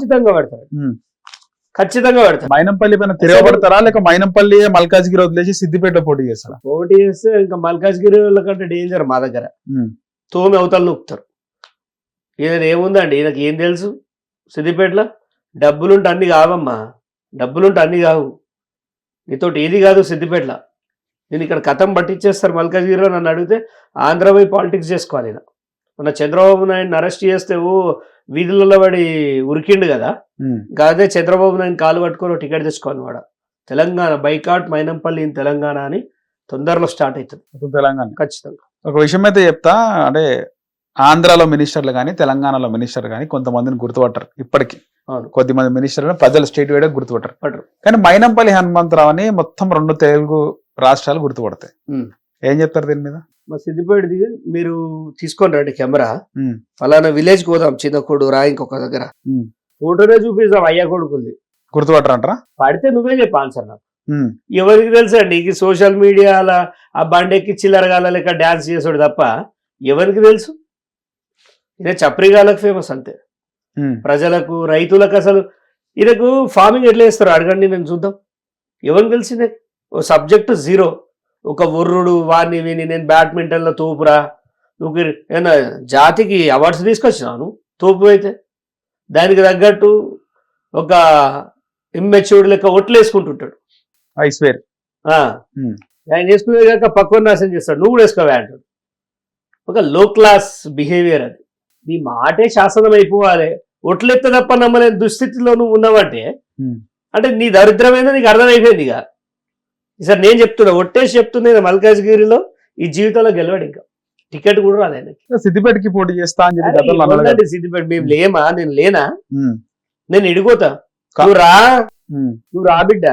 ఖచ్చితంగా పెడతారు. ఖచ్చితంగా పెడతారు మైనంపల్లి పైన తిరగబడతారా? లేక మైనంపల్లి మల్కాజ్గిరి వదిలేసి సిద్దిపేట పోటీ చేస్తారా పోటీ చేస్తే ఇంకా మల్కాజ్గిరి వాళ్ళ కంటే డేంజర్ మా దగ్గర. తోమి అవతల నొక్కుతారు ఈయన ఏముందండి? ఈయనకి ఏం తెలుసు? సిద్దిపేటలో డబ్బులుంటే అన్ని కావమ్మా. డబ్బులుంటే అన్ని కావు. నీతోటి ఏది కాదు సిద్దిపేటలో. నేను ఇక్కడ కథం పట్టించేస్తారు మల్కాజ్గిరిలో నన్ను అడిగితే ఆంధ్రపై పాలిటిక్స్ చేసుకోవాలి ఈయన. మన చంద్రబాబు నాయుడిని అరెస్ట్ చేస్తే ఓ వీధులలో పడి ఉరికిండు కదా. అదే చంద్రబాబు నాయుడు కాలు పట్టుకొని టికెట్ తెచ్చుకోవాలి వాడ. తెలంగాణ బైకాట్ మైనంపల్లి ఇన్ తెలంగాణ అని తొందరలో స్టార్ట్ అవుతుంది. తెలంగాణ. ఖచ్చితంగా. ఒక విషయం అయితే చెప్తా అంటే ఆంధ్రాలో మినిస్టర్లు కానీ తెలంగాణలో మినిస్టర్ కానీ కొంతమందిని గుర్తుపట్టరు ఇప్పటికి. కొద్దిమంది మినిస్టర్లు ప్రజలు స్టేట్ వైడ్ గుర్తుపట్టరు. పట్టరు. కానీ మైనంపల్లి హనుమంతరావు అని మొత్తం రెండు తెలుగు రాష్ట్రాలు గుర్తుపడతాయి. ఏం చెప్తారు దీని మీద? మా సిద్దిపేటది మీరు తీసుకొని రండి కెమెరా. ఫలానా విలేజ్ పోదాం చిన్నకోడు రా ఇంకొక దగ్గర. ఫోటోనే చూపిస్తాం అయ్యా కొడుకుంది గుర్తుపట్టరంటారా? పడితే నువ్వే చెప్పు ఆన్సర్ నాకు. ఎవరికి తెలుసు అండి ఈ సోషల్ మీడియాల ఆ బండెక్కి చిల్లరగాల లెక్క డాన్స్ చేసాడు తప్ప ఎవరికి తెలుసు? ఇదే చప్రిగాలకు ఫేమస్ అంతే. ప్రజలకు రైతులకు అసలు ఈయనకు ఫార్మింగ్ ఎట్లా చేస్తారు? అడగండి నేను చూద్దాం. ఎవరికి తెలిసిందే? ఓ సబ్జెక్ట్ జీరో ఒక ఉర్రుడు వాడిని విని నేను బ్యాడ్మింటన్లో తోపురా. నువ్వు ఏమన్నా జాతికి అవార్డ్స్ తీసుకొచ్చినాను తోపు అయితే. దానికి తగ్గట్టు ఒక ఇమ్మెచ్యూర్డ్ లెక్క ఒట్లు వేసుకుంటుంటాడు ఐ స్వేర్. ఆ. Hmm. ఆయన వేసుకునే కాక పక్కన నాశనం చేస్తాడు. నువ్వు కూడా వేసుకోవా అంటాడు. ఒక లో క్లాస్ బిహేవియర్ అది. నీ మాటే శాసనం అయిపోవాలి. ఒట్లెత్త తప్ప నమ్మలేని దుస్థితిలో నువ్వు ఉన్నావంటే. అంటే నీ దరిద్రమైందో నీకు అర్థమైపోయింది ఇక. ఈసారి నేను చెప్తున్నా ఒట్టేసి చెప్తున్నా మల్కాజ్గిరిలో ఈ జీవితంలో గెలవాడు ఇంకా. టికెట్ కూడా రాదు ఆయనకి. సిద్దిపేటకి పోటీ చేస్తా అని చెప్పి సిద్దిపేట? మేము లేమా? నేను లేనా. నేను ఇడిపోతా నువ్వు రా. నువ్వు రా బిడ్డ.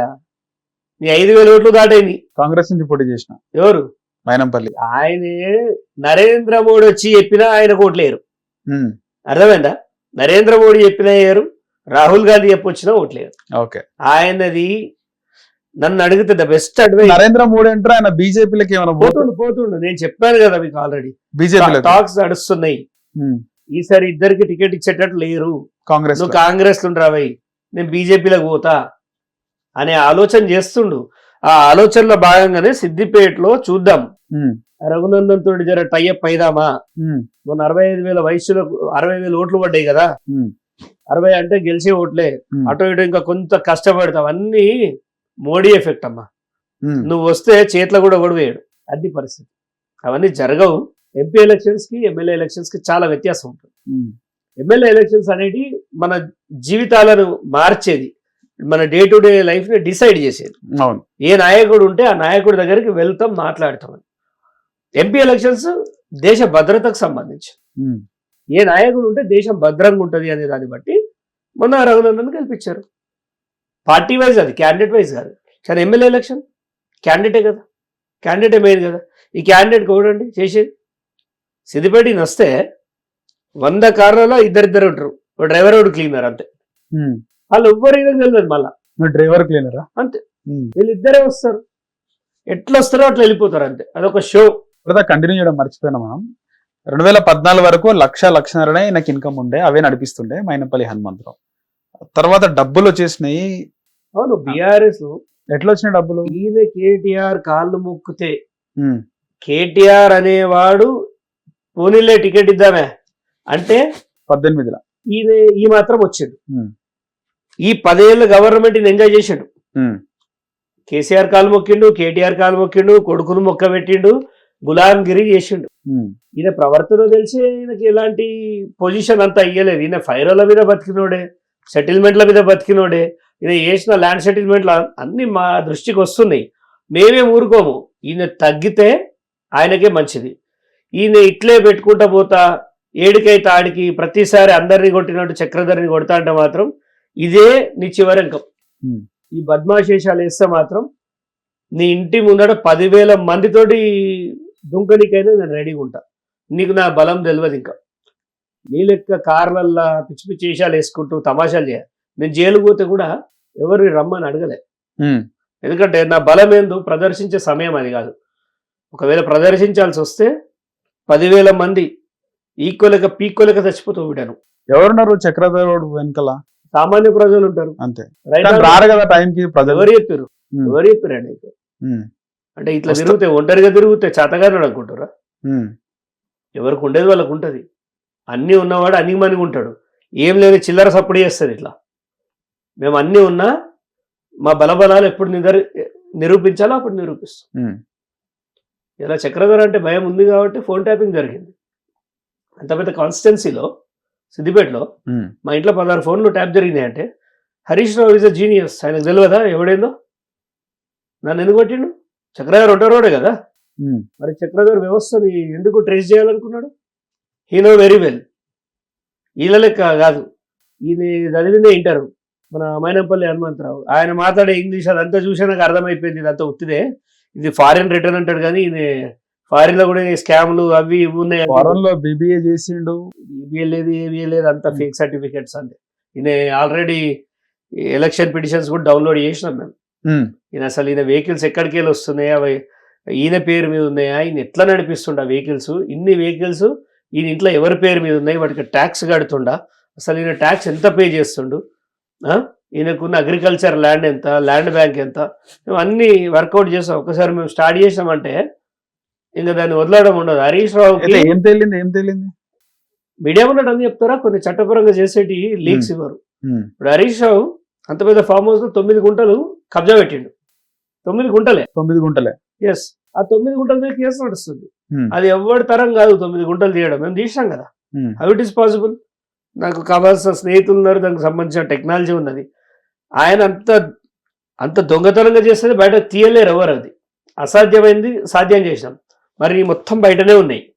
నీ ఐదు వేల ఓట్లు దాటైంది కాంగ్రెస్ నుంచి పోటీ చేసిన. ఎవరు? మైనంపల్లి. ఆయనే నరేంద్ర మోడీ వచ్చి చెప్పినా ఆయన ఓట్లేరు. అర్థమైందా? నరేంద్ర మోడీ చెప్పినా వేయరు. రాహుల్ గాంధీ చెప్పొచ్చినా ఓట్లేరు ఓకే. ఆయనది నన్ను అడిగితే the best advice Narendra Modi అంటారు ఆయన బీజేపీలకి ఏమైనా పోతుండు? పోతుండు నేను చెప్పాను కదా మీకు ఆల్రెడీ బీజేపీలకి టాక్స్ నడుస్తున్నాయి. ఈసారి ఇద్దరికి టికెట్ ఇచ్చేటట్టు లేరు. కాంగ్రెస్ నువ్వు కాంగ్రెస్ రావై నేను బీజేపీలోకి పోతా అనే ఆలోచన చేస్తుండు. ఆ ఆలోచనలో భాగంగానే సిద్దిపేటలో చూద్దాం. ఉమ్. రఘునందన్ తోటి జర టైఅప్ అయిదామా? ఉమ్. మొన్న అరవై ఐదు వేల వయసులో అరవై వేల ఓట్లు పడ్డాయి కదా. అరవై అంటే గెలిచే ఓట్లే. అటు ఇటు ఇంకా కొంత కష్టపడతాం. అన్ని మోడీ ఎఫెక్ట్ అమ్మా. నువ్వు వస్తే చేతిలో కూడా కూడా వేయడు. అది పరిస్థితి. అవన్నీ జరగవు. ఎంపీ ఎలక్షన్స్కి ఎమ్మెల్యే ఎలక్షన్స్కి చాలా వ్యత్యాసం ఉంటుంది. ఎమ్మెల్యే ఎలక్షన్స్ అనేది మన జీవితాలను మార్చేది. మన డే టు డే లైఫ్ని డిసైడ్ చేసేది. అవును. ఏ నాయకుడు ఉంటే ఆ నాయకుడి దగ్గరికి వెళ్తాం మాట్లాడతాం ఎంపీ ఎలక్షన్స్ దేశ భద్రతకు సంబంధించి. ఏ నాయకుడు ఉంటే దేశం భద్రంగా ఉంటుంది అనే దాన్ని బట్టి మొన్న రఘునందన్ గెలిపించారు. పార్టీ వైజ్ అది క్యాండిడేట్ వైజ్ కాదు. కానీ ఎమ్మెల్యే ఎలక్షన్ క్యాండిడేటే కదా. క్యాండిడేటే మెయిన్ కదా. ఈ క్యాండిడేట్ చూడండి చేసేది? సిద్దిపేటకి వస్తే వంద కార్లలో ఇద్దరిద్దరు ఉంటారు. ఒక డ్రైవర్ ఒకటి క్లీనర్ అంతే. వాళ్ళు ఎవ్వరైనా తెలియదు మళ్ళా. డ్రైవర్ క్లీనరా అంతే. వీళ్ళిద్దరే వస్తారు. ఎట్లా వస్తారో అట్లా వెళ్ళిపోతారు అంతే. అదొక షో ఇప్పుడు కంటిన్యూ చేయడం మర్చిపోయినా మనం. రెండు వేల పద్నాలుగు వరకు లక్ష లక్షన్నరనే నాకు ఇన్కమ్ ఉండే అవే నడిపిస్తుండే మైనపల్లి హనుమంతరావు. తర్వాత డబ్బులు వచ్చేసినాయి అవును బీఆర్ఎస్ ఎట్లా వచ్చినాయి డబ్బులు ఈయన కేటీఆర్ కాళ్ళు మొక్కితే. కేటీఆర్ అనేవాడు పోనీలే టికెట్ ఇద్దామే అంటే పద్దెనిమిదిలో ఈయన ఈ మాత్రం వచ్చిండు. ఈ పదేళ్ళు గవర్నమెంట్ ఎంజాయ్ చేసిండు ఉమ్. కేసీఆర్ కాలు మొక్కిండు కేటీఆర్ కాలు మొక్కిండు కొడుకును మొక్క పెట్టిండు గులాంగిరి చేసిండు. ఈయన ప్రవర్తన తెలిసి ఈయనకి ఎలాంటి పొజిషన్ అంతా ఇయ్యలేదు ఈయన ఫైరోల మీద బతికినోడే సెటిల్మెంట్ల మీద బతికినోడే ఈయన చేసిన ల్యాండ్ సెటిల్మెంట్లు అన్ని మా దృష్టికి వస్తున్నాయి. మేమేం ఊరుకోము. ఈయన తగ్గితే ఆయనకే మంచిది. ఈయన ఇట్లే పెట్టుకుంటా పోతా ఏడికైతే ఆడికి ప్రతిసారి అందరిని కొట్టినట్టు చక్రధరిని కొడతా అంటే మాత్రం ఇదే నీ చివరి అంకం. Hmm. ఈ బద్మాశేషాలు వేస్తే మాత్రం నీ ఇంటి ముందట పదివేల మందితోటి దుంకనికైనా నేను రెడీగా ఉంటా. నీకు నా బలం తెలియదు ఇంకా. నీ లెక్క కార్లల్లా పిచ్చి పిచ్చి వేషాలు వేసుకుంటూ తమాషాలు చేయాలి నేను జైలు పోతే కూడా ఎవరిని రమ్మని అడగలే. ఎందుకంటే నా బలం ఏందో ప్రదర్శించే సమయం అది కాదు. ఒకవేళ ప్రదర్శించాల్సి వస్తే పదివేల మంది ఈక్వల్గా పీక్వల్గా చచ్చిపోతూ విడాను ఎవరున్నారు చక్రధరుడు వెనకాల? సామాన్య ప్రజలు ఉంటారు. అంతే. రారు కదా టైంకి ప్రజలు. ఎవరు చెప్పారు? ఎవరు చెప్పారండి అంటే ఇట్లా తిరుగుతే ఒంటరిగా తిరుగుతే చేతగానే అనుకుంటారా? ఎవరికి ఉండేది వాళ్ళకు ఉంటది. అన్నీ ఉన్నవాడు అన్ని మనిగి ఉంటాడు. ఏం లేని చిల్లర సప్పుడు చేస్తుంది ఇట్లా. మేము అన్నీ ఉన్నా మా బలబలాలు ఎప్పుడు నిదర్ నిరూపించాలో అప్పుడు నిరూపిస్తాం. ఇలా చక్రధర్ అంటే భయం ఉంది కాబట్టి ఫోన్ ట్యాపింగ్ జరిగింది. అంత పెద్ద కాన్స్టిట్యున్సీలో సిద్దిపేటలో మా ఇంట్లో పదహారు ఫోన్లు ట్యాప్ జరిగినాయి అంటే Harish Rao is a genius ఆయనకు తెలియదా ఎవడేందో? నన్ను ఎందుకు పట్టిండు చక్రధర్ ఉంటారోడే కదా? మరి చక్రధర్ వ్యవస్థని ఎందుకు ట్రేస్ చేయాలనుకున్నాడు? హీ నో వెరీ వెల్ ఈల లెక్క కాదు. ఈయన చదివిందే ఇంటారు మన మైనంపల్లి హనుమంతరావు. ఆయన మాట్లాడే ఇంగ్లీష్ అదంతా చూసే నాకు అర్థమైపోయింది ఇదంతా ఉత్తిదే ఇది ఫారిన్ రిటర్న్ అంటాడు కానీ ఈయన ఫారిన్లో కూడా స్కామ్లు అవి ఇవి ఉన్నాయి. ఫారెన్లో బీబీఏ చేసిండు. ఈబీఏ లేదు ఏబిఏ లేదు అంతా ఫేక్ సర్టిఫికెట్స్ అండి ఈయన ఆల్రెడీ ఎలక్షన్ పిటిషన్స్ కూడా డౌన్లోడ్ చేసినాం మేము. ఉమ్, ఈయన అసలు ఈయన వెహికల్స్ ఎక్కడికి వెళ్ళి వస్తున్నాయి అవి ఈయన పేరు మీద ఉన్నాయా ఈయన ఎట్లా నడిపిస్తుండ వెహికల్స్ ఇన్ని వెహికల్స్ ఈయన ఇంట్లో ఎవరి పేరు మీద ఉన్నాయి? వాటికి ట్యాక్స్ కడుతుండా? అసలు ఈయన ట్యాక్స్ ఎంత పే చేస్తుండు? ఈయనకున్న అగ్రికల్చర్ ల్యాండ్ ఎంత ల్యాండ్ బ్యాంక్ ఎంత? మేము అన్ని వర్కౌట్ చేసాం. ఒకసారి మేము స్టార్ట్ చేసామంటే ఇంకా దాన్ని వదలడం ఉండదు. హరీష్ అయితే ఏం తేలింది? ఏం తేలింది? మీడియా ఉన్నట్టు అని చెప్తారా? కొన్ని చట్టపరంగా చేసేటి లీక్స్ ఇవ్వరు. ఇప్పుడు హరీష్ రావు అంత పెద్ద ఫామ్ హౌస్లో తొమ్మిది గుంటలు కబ్జా పెట్టిండు. తొమ్మిది గుంటలే. తొమ్మిది గుంటలే. ఎస్ ఆ తొమ్మిది గుంటల మీద కేసు నడుస్తుంది. అది ఎవరి తరం కాదు తొమ్మిది గుంటలు తీయడం. మేము తీసినాం కదా. హౌ ఇట్ ఈస్ పాసిబుల్ నాకు కావాల్సిన స్నేహితులు ఉన్నారు దానికి సంబంధించిన టెక్నాలజీ ఉన్నది. ఆయన అంత అంత దొంగతనంగా చేస్తే బయట తీయలేరు ఎవరు అది. అసాధ్యమైంది సాధ్యం చేసినాం మరి మొత్తం బయటనే ఉన్నాయి.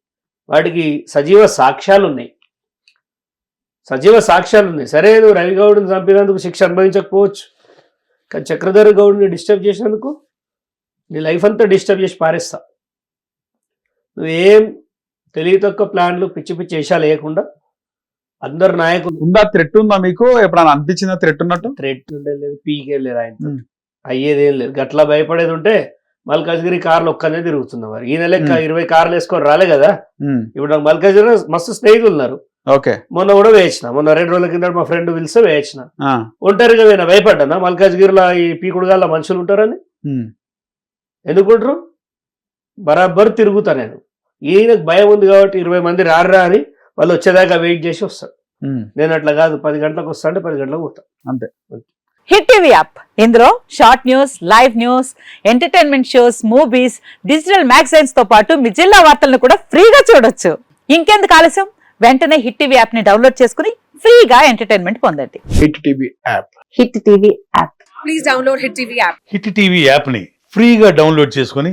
వాటికి సజీవ సాక్ష్యాలు ఉన్నాయి. సజీవ సాక్ష్యాలు ఉన్నాయి. సరే నువ్వు రవి గౌడ్ని చంపినందుకు శిక్ష అనుభవించకపోవచ్చు. కానీ చక్రధర్ గౌడ్ని డిస్టర్బ్ చేసినందుకు నీ లైఫ్ అంతా డిస్టర్బ్ చేసి పారేస్తా. నువ్వేం తెలివి తక్కువ ప్లాన్లు పిచ్చి పిచ్చి వేషాలు వేయకుండా అందరు నాయకులు ఉందా థ్రెట్ ఉందా మీకు? ఎప్పుడైనా అనిపించిందా థ్రెట్ ఉన్నట్టు? థ్రెట్ ఉండే లేదు పీకే లేదు ఆయన. అయ్యేదేం లేదు. గట్లా భయపడేది ఉంటే మల్కాజ్గిరి కార్లు ఒక్కనే తిరుగుతున్నారు మరి. ఈయన లెక్క. ఇరవై కార్లు వేసుకొని రాలే కదా? ఇప్పుడు నాకు మల్కాజ్గిరి మస్తు స్నేహితులు ఉన్నారు. ఓకే. మొన్న కూడా వేయించిన మొన్న రెండు రోజుల కింద మా ఫ్రెండ్ పిలిస్తే వేయించిన ఒంటరిగా పోయినా భయపడ్డానా? మల్కాజ్గిరిలో ఈ పీకుడుగాల మనుషులు ఉంటారని? ఎందుకుంటారు? బరాబర్ తిరుగుతా నేను. ఈయనకు భయం ఉంది కాబట్టి ఇరవై మంది రారా అని వాళ్ళు వచ్చేదాకా వెయిట్ చేసి వస్తారు. ఉమ్, నేను అట్లా కాదు పది గంటలకు వస్తా అంటే పది గంటలకు పోతా. Hit TV app. ఇందులో short news live news entertainment shows movies digital మ్యాగజైన్స్తో పాటు మీ జిల్లా వార్తలను కూడా ఫ్రీగా చూడొచ్చు. ఇంకెందుకు ఆలస్యం? వెంటనే హిట్ టీవీ యాప్ని డౌన్లోడ్ చేసుకుని ఫ్రీగా ఎంటర్టైన్మెంట్ పొందండి. Hit TV app. Hit TV app. Please download Hit TV app. Hit TV యాప్ని ఫ్రీగా డౌన్లోడ్ చేసుకొని